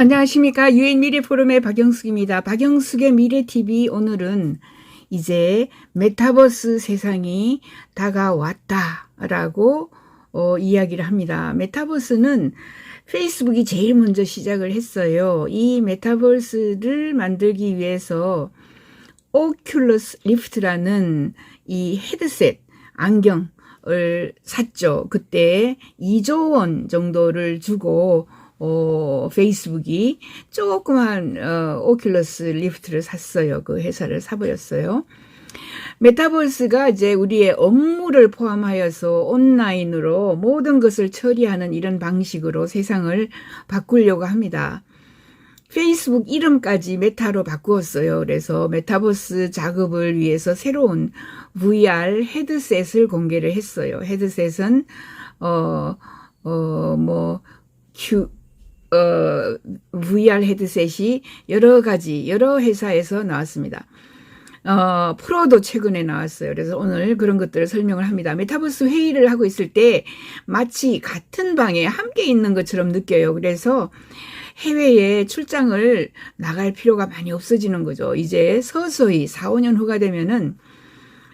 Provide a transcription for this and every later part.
안녕하십니까. 유엔 미래 포럼의 박영숙입니다. 박영숙의 미래 TV 오늘은 이제 메타버스 세상이 다가왔다라고 어, 이야기를 합니다. 메타버스는 페이스북이 제일 먼저 시작을 했어요. 이 메타버스를 만들기 위해서 오큘러스 리프트라는 이 헤드셋 안경을 샀죠. 그때 2조 원 정도를 주고 어, 페이스북이 조그만 어, 오큘러스 리프트를 샀어요. 그 회사를 사버렸어요. 메타버스가 이제 우리의 업무를 포함하여서 온라인으로 모든 것을 처리하는 이런 방식으로 세상을 바꾸려고 합니다. 페이스북 이름까지 메타로 바꾸었어요. 그래서 메타버스 작업을 위해서 새로운 VR 헤드셋을 공개를 했어요. 헤드셋은 어 어 뭐 큐, 어, VR 헤드셋이 여러 가지, 여러 회사에서 나왔습니다. 어, 프로도 최근에 나왔어요. 그래서 오늘 그런 것들을 설명을 합니다. 메타버스 회의를 하고 있을 때 마치 같은 방에 함께 있는 것처럼 느껴요. 그래서 해외에 출장을 나갈 필요가 많이 없어지는 거죠. 이제 서서히 4, 5년 후가 되면은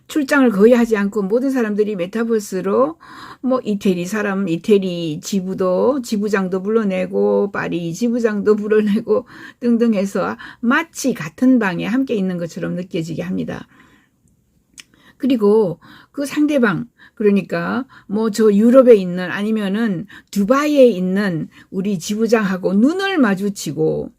출장을 거의 하지 않고 모든 사람들이 메타버스로 뭐 이태리 사람 이태리 지부도 지부장도 불러내고 파리 지부장도 불러내고 등등 해서 마치 같은 방에 함께 있는 것처럼 느껴지게 합니다. 그리고 그 상대방 그러니까 뭐 저 유럽에 있는 아니면은 두바이에 있는 우리 지부장하고 눈을 마주치고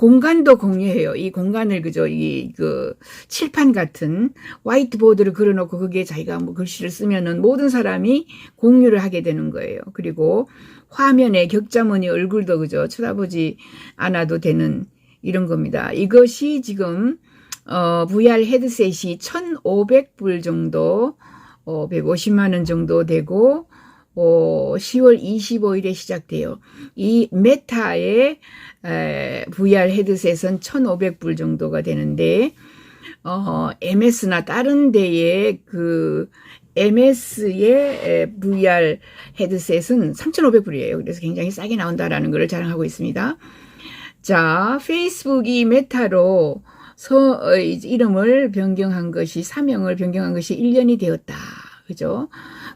공간도 공유해요. 이 공간을 그죠 이그 칠판 같은 화이트보드를 그려놓고 거기에 자기가 뭐 글씨를 쓰면은 모든 사람이 공유를 하게 되는 거예요. 그리고 화면에 격자무늬 얼굴도 그죠 쳐다보지 않아도 되는 이런 겁니다. 이것이 지금 어, VR 헤드셋이 1,500불 정도, 어, 150만 원 정도 되고, 어, 10월 25일에 시작돼요. 이 메타의 에, VR 헤드셋은 1,500불 정도가 되는데, 어, MS나 다른 데에 그 MS의 VR 헤드셋은 3,500불이에요. 그래서 굉장히 싸게 나온다라는 것을 자랑하고 있습니다. 자, 페이스북이 메타로 서, 어, 이름을 변경한 것이, 사명을 변경한 것이 1년이 되었다. 그죠?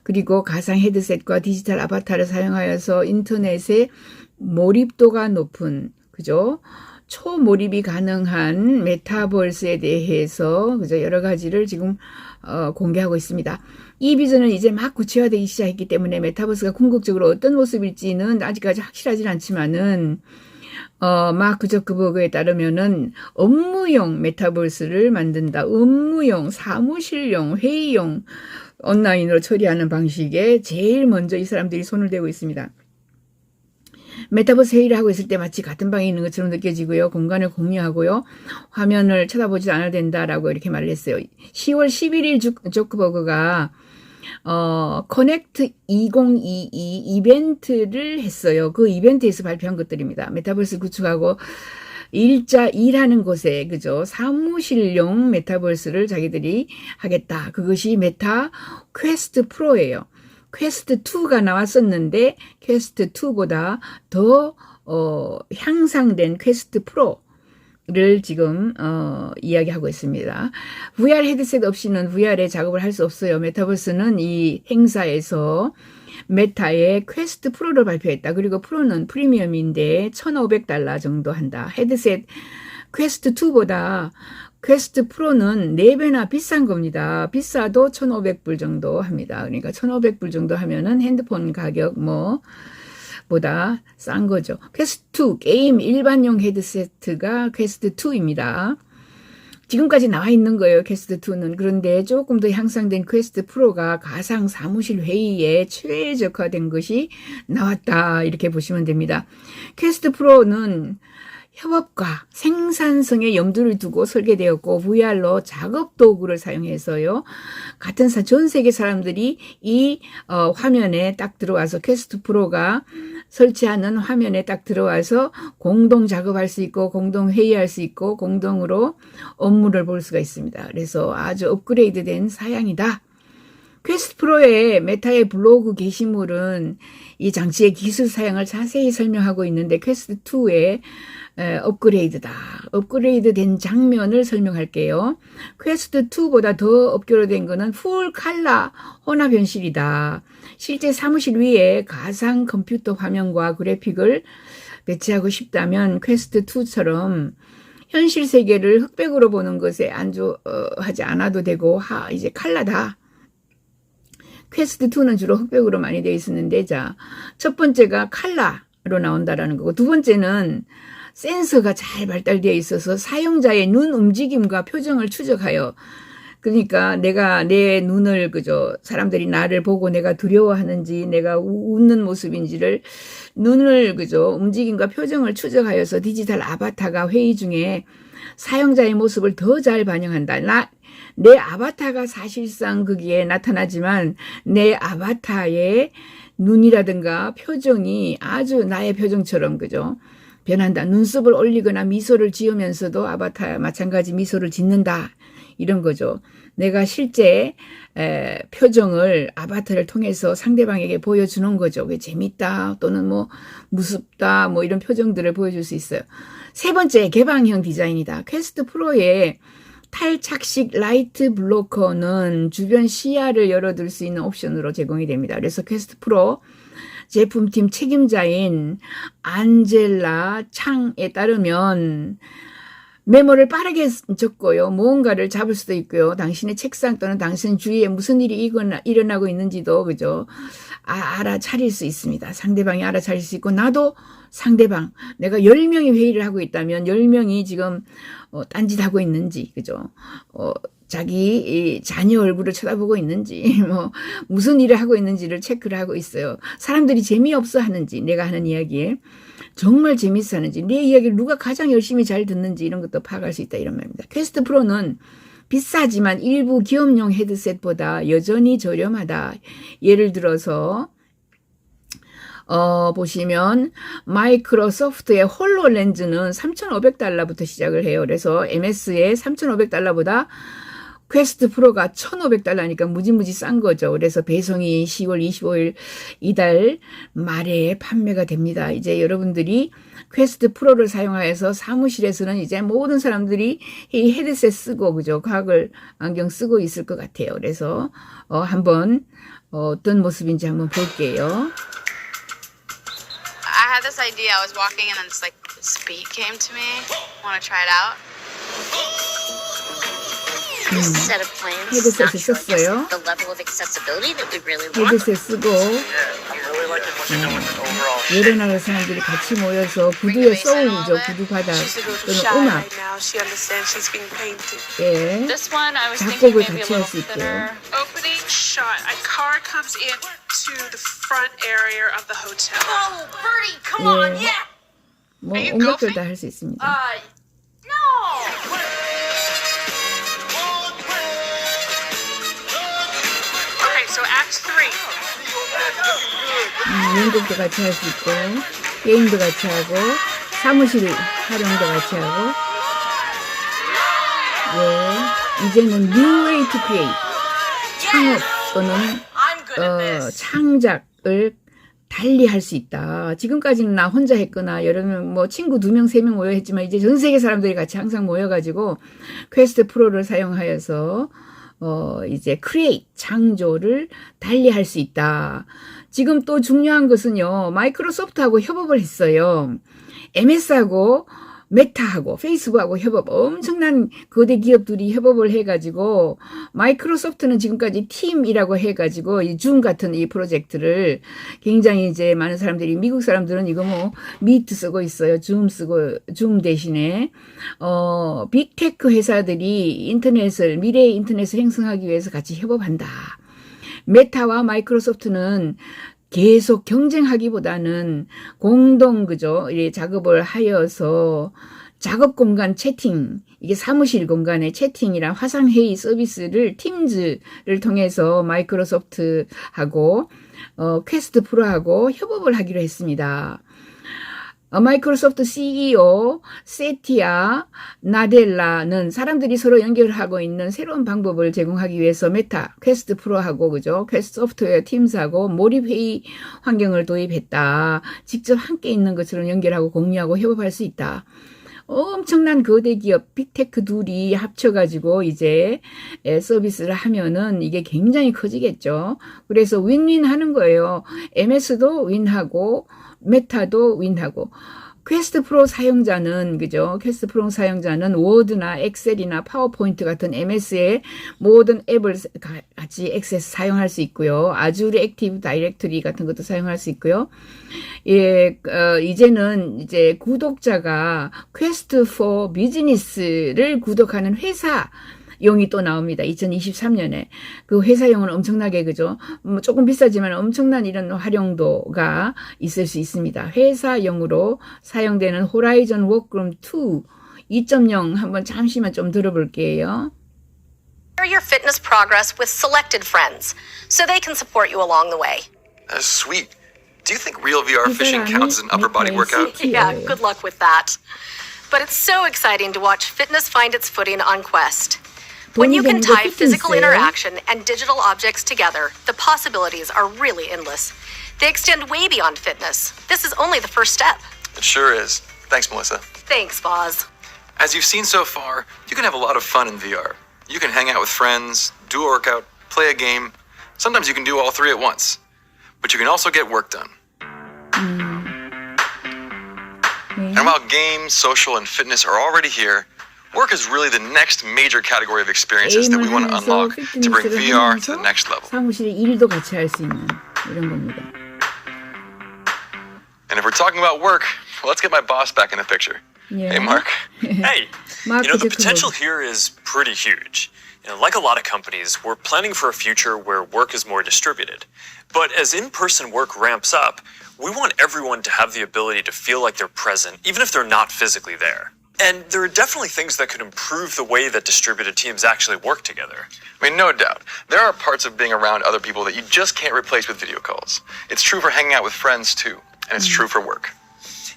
그리고 가상 헤드셋과 디지털 아바타를 사용하여서 인터넷에 몰입도가 높은, 그죠? 초몰입이 가능한 메타버스에 대해서, 그죠? 여러 가지를 지금, 어, 공개하고 있습니다. 이 비전은 이제 막 구체화되기 시작했기 때문에 메타버스가 궁극적으로 어떤 모습일지는 아직까지 확실하진 않지만은, 어, 마크 저크버그에 따르면은 업무용 메타버스를 만든다. 업무용, 사무실용, 회의용 온라인으로 처리하는 방식에 제일 먼저 이 사람들이 손을 대고 있습니다. 메타버스 회의를 하고 있을 때 마치 같은 방에 있는 것처럼 느껴지고요. 공간을 공유하고요. 화면을 쳐다보지 않아야 된다라고 이렇게 말을 했어요. 10월 11일 조크버그가 어, 커넥트 2022 이벤트를 했어요. 그 이벤트에서 발표한 것들입니다. 메타버스 구축하고 일자 일하는 곳에 그죠 사무실용 메타버스를 자기들이 하겠다. 그것이 메타 퀘스트 프로예요. 퀘스트 2가 나왔었는데 퀘스트 2보다 더 어, 향상된 퀘스트 프로 를 지금 어, 이야기하고 있습니다. VR 헤드셋 없이는 VR의 작업을 할 수 없어요. 메타버스는 이 행사에서 메타의 퀘스트 프로를 발표했다. 그리고 프로는 프리미엄인데 1,500달러 정도 한다. 헤드셋 퀘스트 2보다 퀘스트 프로는 4배나 비싼 겁니다. 비싸도 1,500불 정도 합니다. 그러니까 1,500불 정도 하면은 핸드폰 가격 뭐 보다 싼 거죠. 퀘스트 2 게임 일반용 헤드세트가 퀘스트 2입니다. 지금까지 나와 있는 거예요. 퀘스트 2는. 그런데 조금 더 향상된 퀘스트 프로가 가상 사무실 회의에 최적화된 것이 나왔다. 이렇게 보시면 됩니다. 퀘스트 프로는 협업과 생산성에 염두를 두고 설계되었고 VR로 작업 도구를 사용해서요. 같은 사, 전 세계 사람들이 이 어, 화면에 딱 들어와서 퀘스트 프로가 설치하는 화면에 딱 들어와서 공동 작업할 수 있고 공동 회의할 수 있고 공동으로 업무를 볼 수가 있습니다. 그래서 아주 업그레이드된 사양이다. 퀘스트 프로의 메타의 블로그 게시물은 이 장치의 기술 사용을 자세히 설명하고 있는데 퀘스트 2의 업그레이드다. 업그레이드 된 장면을 설명할게요. 퀘스트 2보다 더 업그레이드된 거는 풀 칼라 혼합 현실이다. 실제 사무실 위에 가상 컴퓨터 화면과 그래픽을 배치하고 싶다면 퀘스트 2처럼 현실 세계를 흑백으로 보는 것에 안주하지 않아도 되고 하 이제 칼라다. 퀘스트 2는 주로 흑백으로 많이 되어 있었는데 자, 첫 번째가 칼라로 나온다라는 거고 두 번째는 센서가 잘 발달되어 있어서 사용자의 눈 움직임과 표정을 추적하여 그러니까 내가 내 눈을 그저 사람들이 나를 보고 내가 두려워하는지 내가 웃는 모습인지를 눈을 그저 움직임과 표정을 추적하여서 디지털 아바타가 회의 중에 사용자의 모습을 더 잘 반영한다. 나, 내 아바타가 사실상 거기에 나타나지만 내 아바타의 눈이라든가 표정이 아주 나의 표정처럼 그죠? 변한다. 눈썹을 올리거나 미소를 지으면서도 아바타 마찬가지 미소를 짓는다. 이런 거죠. 내가 실제 에, 표정을 아바타를 통해서 상대방에게 보여주는 거죠. 왜 재밌다 또는 뭐 무섭다 뭐 이런 표정들을 보여줄 수 있어요. 세 번째 개방형 디자인이다. 퀘스트 프로의 탈착식 라이트 블로커는 주변 시야를 열어둘 수 있는 옵션으로 제공이 됩니다. 그래서 퀘스트 프로 제품팀 책임자인 안젤라 창에 따르면 메모를 빠르게 적고요. 무언가를 잡을 수도 있고요. 당신의 책상 또는 당신 주위에 무슨 일이 일어나고 있는지도 그죠? 아, 알아차릴 수 있습니다. 상대방이 알아차릴 수 있고 나도 상대방 내가 10명이 회의를 하고 있다면 10명이 지금 어, 딴짓하고 있는지 그죠? 어, 자기 자녀 얼굴을 쳐다보고 있는지 뭐 무슨 일을 하고 있는지를 체크를 하고 있어요. 사람들이 재미없어 하는지 내가 하는 이야기에 정말 재밌어 하는지 내 이야기를 누가 가장 열심히 잘 듣는지 이런 것도 파악할 수 있다 이런 말입니다. 퀘스트 프로는 비싸지만 일부 기업용 헤드셋보다 여전히 저렴하다. 예를 들어서 어, 보시면 마이크로소프트의 홀로렌즈는 3,500달러부터 시작을 해요. 그래서 MS의 3,500달러보다 퀘스트 프로가 1,500달러니까 무지무지 싼 거죠. 그래서 배송이 10월 25일 이달 말에 판매가 됩니다. 이제 여러분들이 퀘스트 프로를 사용하여서 사무실에서는 이제 모든 사람들이 이 헤드셋 쓰고 그죠? 과학을 안경 쓰고 있을 것 같아요. 그래서 어 한번 어, 어떤 모습인지 한번 볼게요. I had this idea. I was walking and then this like speed came to me. Want to try it out? This set of plans 헤드셋을 not showing 썼어요. us the level of accessibility that we really want. 헤드셋 쓰고 I'm really liking what you're doing with the overall. 여러 나라 사람들이 같이 모여서 구두의 소울이죠. 구두 바닥 She's a little 또는 shy 음악 right now. She understands she's being painted. 예. This one I was thinking 작곡을 maybe a 같이 할 little 수 있고요. thinner. Opening shot. A car comes in to the front area of the hotel. Oh, Bertie, come 예. on, yeah. 뭐 Are you 온갖 걸 goofy? 다할 수 있습니다. 음, 연극도 같이 할 수 있고 게임도 같이 하고 사무실 활용도 같이 하고 예 이제는 new way to create 창업 또는 어. 창작을 달리 할 수 있다. 지금까지는 나 혼자 했거나 여러 명, 뭐 친구 두 명, 세 명 모여 했지만 이제 전 세계 사람들이 같이 항상 모여가지고 퀘스트 프로를 사용하여서 어, 이제 크리에이트, 창조를 달리 할 수 있다. 지금 또 중요한 것은요, 마이크로소프트하고 협업을 했어요. MS하고 메타하고 페이스북하고 협업 엄청난 거대 기업들이 협업을 해가지고 마이크로소프트는 지금까지 팀이라고 해가지고 이 줌 같은 이 프로젝트를 굉장히 이제 많은 사람들이 미국 사람들은 이거 뭐 미트 쓰고 있어요 줌 쓰고 줌 대신에 어 빅테크 회사들이 인터넷을 미래의 인터넷을 형성하기 위해서 같이 협업한다. 메타와 마이크로소프트는 계속 경쟁하기보다는 공동 그죠 이 작업을 하여서 작업 공간 채팅 이게 사무실 공간의 채팅이랑 화상 회의 서비스를 팀즈를 통해서 마이크로소프트하고 어 퀘스트 프로하고 협업을 하기로 했습니다. 어, 마이크로소프트 CEO 세티아 나델라는 사람들이 서로 연결하고 있는 새로운 방법을 제공하기 위해서 메타, 퀘스트 프로하고 그죠? 퀘스트 소프트웨어 팀스하고 몰입 회의 환경을 도입했다. 직접 함께 있는 것처럼 연결하고 공유하고 협업할 수 있다. 엄청난 거대 기업 빅테크 둘이 합쳐가지고 이제 에, 서비스를 하면은 이게 굉장히 커지겠죠. 그래서 윈윈 하는 거예요. MS도 윈하고 메타도 윈하고 퀘스트 프로 사용자는 그죠? 퀘스트 프로 사용자는 워드나 엑셀이나 파워포인트 같은 MS의 모든 앱을 가- 같이 액세스 사용할 수 있고요. 아주르 액티브 다이렉토리 같은 것도 사용할 수 있고요. 예, 어, 이제는 이제 구독자가 퀘스트 포 비즈니스를 구독하는 회사 용이 또 나옵니다. 2023년에. 그 회사 용은 엄청나게, 그죠? 뭐 조금 비싸지만 엄청난 이런 활용도가 있을 수 있습니다. 회사 용으로 사용되는 호라이즌 워크룸 2 2.0 한번 잠시만 좀 들어볼게요. Share your fitness progress with selected friends so they can support you along the way. That's sweet. Do you think real VR 이 fishing counts as an upper body workout? Yeah, good luck with that. But it's so exciting to watch fitness find its footing on Quest. When you can tie physical interaction and digital objects together, the possibilities are really endless. They extend way beyond fitness. This is only the first step. It sure is. Thanks, Melissa. Thanks, Boz. As you've seen so far, you can have a lot of fun in VR. You can hang out with friends, do a workout, play a game. Sometimes you can do all three at once. But you can also get work done. And while games, social, and fitness are already here, work is really the next major category of experiences that we 게임을 want to 하면서 unlock to bring 피트니스를 VR to the 하면서 next level. 사무실에 일도 같이 할 수 있는 이런 겁니다. And if we're talking about work, well, let's get my boss back in the picture. Yeah. Hey, Mark. Hey, Mark you know, the Zuckerberg. potential here is pretty huge. You know, like a lot of companies, we're planning for a future where work is more distributed. But as in person work ramps up, we want everyone to have the ability to feel like they're present, even if they're not physically there. And there are definitely things that could improve the way that distributed teams actually work together. I mean, no doubt. There are parts of being around other people that you just can't replace with video calls. It's true for hanging out with friends, too. And it's true for work.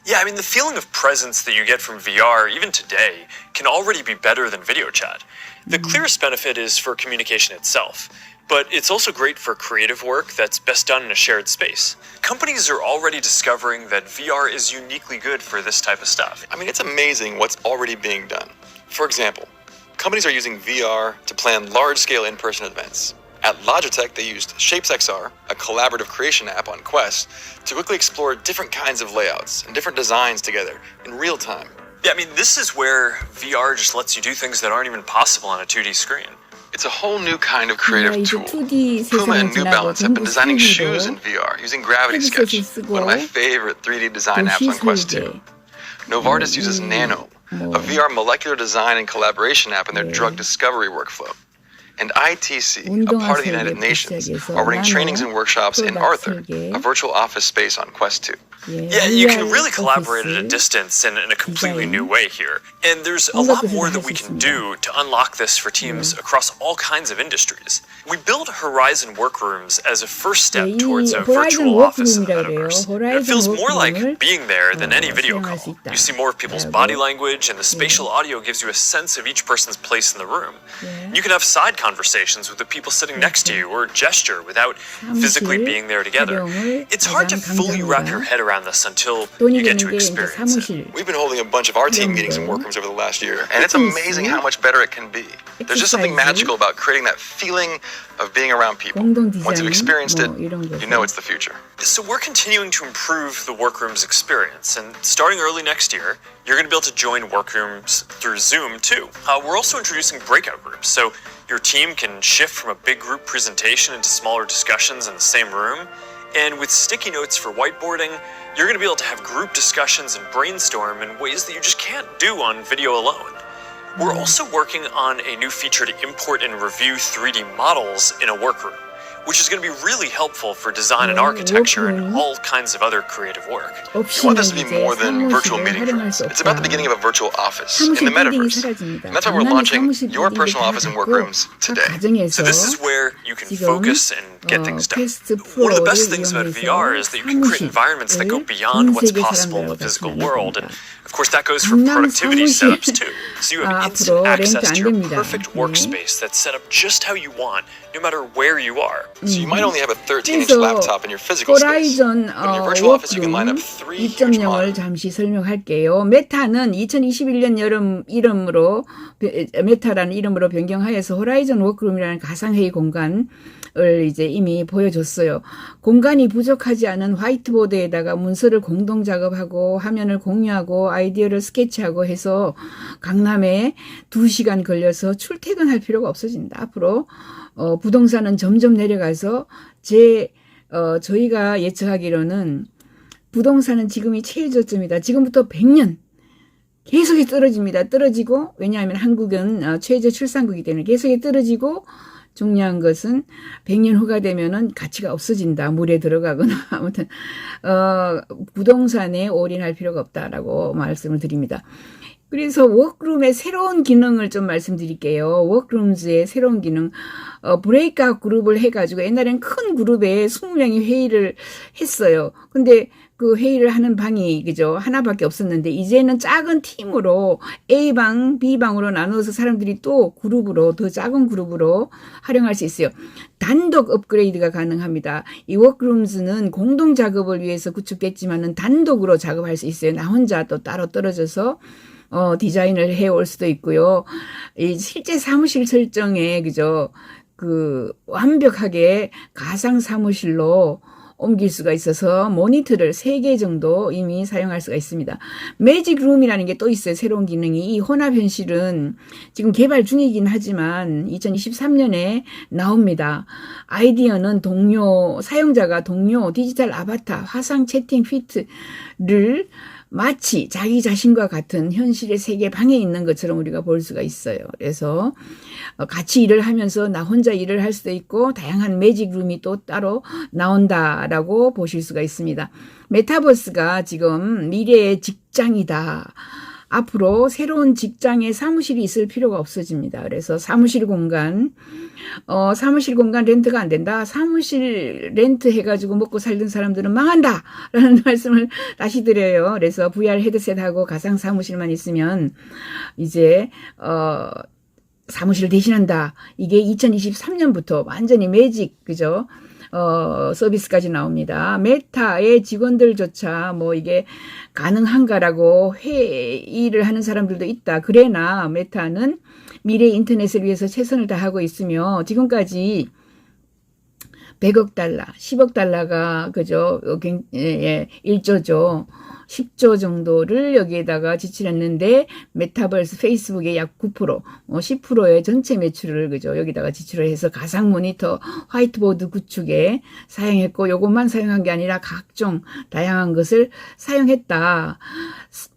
Yeah, I mean, the feeling of presence that you get from VR, even today, can already be better than video chat. The mm-hmm. clearest benefit is for communication itself, but it's also great for creative work that's best done in a shared space. Companies are already discovering that VR is uniquely good for this type of stuff. I mean, it's amazing what's already being done. For example, companies are using VR to plan large scale in person events. At Logitech, they used ShapesXR, a collaborative creation app on Quest, to quickly explore different kinds of layouts and different designs together in real time. Yeah, I mean, this is where VR just lets you do things that aren't even possible on a 2D screen. It's a whole new kind of creative tool. Puma and New Balance have been designing shoes in VR using Gravity Sketch, one of my favorite 3D design apps on Quest 2. Novartis uses Nano, a VR molecular design and collaboration app in their drug discovery workflow and ITC, a part of the United Nations, are running trainings and workshops in Arthur, a virtual office space on Quest 2. Yeah, you can really collaborate at a distance and in a completely new way here. And there's a lot more that we can do to unlock this for teams across all kinds of industries. We build Horizon Workrooms as a first step towards a virtual office in the metaverse. It feels more like being there than any video call. You see more of people's body language, and the spatial audio gives you a sense of each person's place in the room. You can have side conversations with the people sitting next to you or gesture without physically being there together. It's hard to fully wrap your head around this until you get to experience it. We've been holding a bunch of our team meetings and workrooms over the last year, and it's amazing how much better it can be. There's just something magical about creating that feeling of being around people. Once you've experienced it, you know it's the future. So we're continuing to improve the workroom's experience, and starting early next year, you're going to be able to join workrooms through Zoom too. Uh, we're also introducing breakout groups, so your team can shift from a big group presentation into smaller discussions in the same room. And with sticky notes for whiteboarding, you're going to be able to have group discussions and brainstorm in ways that you just can't do on video alone. We're also working on a new feature to import and review 3D models in a workroom. which is going to be really helpful for design and 네, architecture and workroom. all kinds of other creative work. You want 없이는 this to be 이제 more than virtual 사무실을 meeting 활용할 rooms. 수 It's about the 없다. beginning of a virtual office in 사무실 the 빌딩이 metaverse. 사라집니다. And that's why we're 장난의 launching 사무실 your 빌딩을 personal 다 office and 갖고 workrooms 각 today. 가정에서 So this is where you can 지금 focus and get 어, things done. 퀘스트 One of the 프로를 best things about 이용해서 VR is that you can create environments that go 사무실을 beyond what's 전 세계 possible in the 사람들하고 physical 같이 world. And 만듭니다. Of course, that goes for productivity setups too. So you have 아, instant access to your perfect 네. workspace that's set up just how you want, no matter where you are. So you might only have a 13 inch 그래서 laptop in your physical space. But in your 어, virtual office, you can line up three huge 2.0을 monitors. 잠시 설명할게요. 메타는 2021년 여름 이름으로 메타라는 이름으로 변경하여서 호라이즌 워크룸이라는 가상회의 공간 을 이제 이미 보여줬어요. 공간이 부족하지 않은 화이트보드에다가 문서를 공동 작업하고 화면을 공유하고 아이디어를 스케치하고 해서 강남에 2시간 걸려서 출퇴근할 필요가 없어진다. 앞으로 어, 부동산은 점점 내려가서 제 어, 저희가 예측하기로는 부동산은 지금이 최저점이다. 지금부터 100년 계속해 떨어집니다. 떨어지고 왜냐하면 한국은 어, 최저 출산국이기 때문에 계속해 떨어지고 중요한 것은 100년 후가 되면은 가치가 없어진다. 물에 들어가거나 아무튼 어, 부동산에 올인할 필요가 없다라고 말씀을 드립니다. 그래서 워크룸의 새로운 기능을 좀 말씀드릴게요. 워크룸즈의 새로운 기능. 어, 브레이크아웃 그룹을 해가지고 옛날엔 큰 그룹에 20명이 회의를 했어요. 근데 그 회의를 하는 방이 그죠 하나밖에 없었는데 이제는 작은 팀으로 A방, B방으로 나눠서 사람들이 또 그룹으로 더 작은 그룹으로 활용할 수 있어요. 단독 업그레이드가 가능합니다. 이 워크룸즈는 공동 작업을 위해서 구축됐지만은 단독으로 작업할 수 있어요. 나 혼자 또 따로 떨어져서 어, 디자인을 해 올 수도 있고요. 이 실제 사무실 설정에 그죠 그 완벽하게 가상 사무실로 옮길 수가 있어서 모니터를 3개 정도 이미 사용할 수가 있습니다. 매직 룸이라는 게 또 있어요. 새로운 기능이. 이 혼합 현실은 지금 개발 중이긴 하지만 2023년에 나옵니다. 아이디어는 동료, 사용자가 동료, 디지털 아바타, 화상 채팅 피트를 마치 자기 자신과 같은 현실의 세계 방에 있는 것처럼 우리가 볼 수가 있어요. 그래서 어, 같이 일을 하면서 나 혼자 일을 할 수도 있고 다양한 매직 룸이 또 따로 나온다라고 보실 수가 있습니다. 메타버스가 지금 미래의 직장이다. 앞으로 새로운 직장에 사무실이 있을 필요가 없어집니다. 그래서 사무실 공간, 어, 사무실 공간 렌트가 안 된다. 사무실 렌트 해가지고 먹고 살던 사람들은 망한다. 라는 말씀을 다시 드려요. 그래서 VR 헤드셋하고 가상 사무실만 있으면 이제, 어, 사무실을 대신한다. 이게 2023년부터 완전히 매직, 그죠? 어, 서비스까지 나옵니다. 메타의 직원들조차 뭐 이게 가능한가라고 회의를 하는 사람들도 있다. 그래나 메타는 미래 인터넷을 위해서 최선을 다하고 있으며 지금까지 100억 달러, 10억 달러가 그죠? 어, 굉- 예, 예, 1조죠. 10조 정도를 여기에다가 지출했는데 메타버스 페이스북의 약 9%, 어, 10%의 전체 매출을 그죠? 여기다가 지출을 해서 가상 모니터, 화이트보드 구축에 사용했고 요것만 사용한 게 아니라 각종 다양한 것을 사용했다.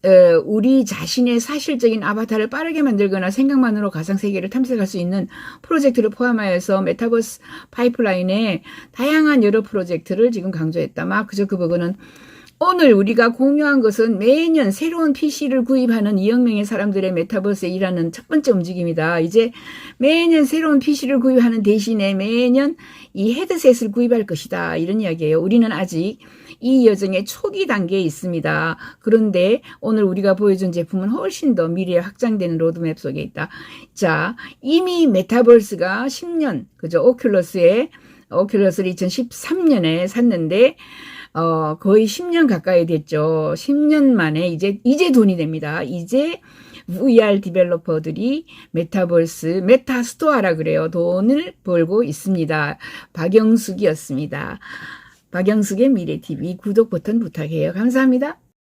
에, 우리 자신의 사실적인 아바타를 빠르게 만들거나 생각만으로 가상 세계를 탐색할 수 있는 프로젝트를 포함하여서 메타버스 파이프라인에 다양한 여러 프로젝트를 지금 강조했다. 마크 저크버그는 오늘 우리가 공유한 것은 매년 새로운 PC를 구입하는 2억 명의 사람들의 메타버스에 일하는 첫 번째 움직임이다. 이제 매년 새로운 PC를 구입하는 대신에 매년 이 헤드셋을 구입할 것이다. 이런 이야기예요. 우리는 아직 이 여정의 초기 단계에 있습니다. 그런데 오늘 우리가 보여준 제품은 훨씬 더 미래에 확장되는 로드맵 속에 있다. 자, 이미 메타버스가 10년, 그죠? 오큘러스에, 오큘러스를 2013년에 샀는데, 어, 거의 10년 가까이 됐죠. 10년 만에 이제, 이제 돈이 됩니다. 이제 VR 디벨로퍼들이 메타버스, 메타 스토어라 그래요. 돈을 벌고 있습니다. 박영숙이었습니다. 박영숙의 미래TV 구독 버튼 부탁해요. 감사합니다.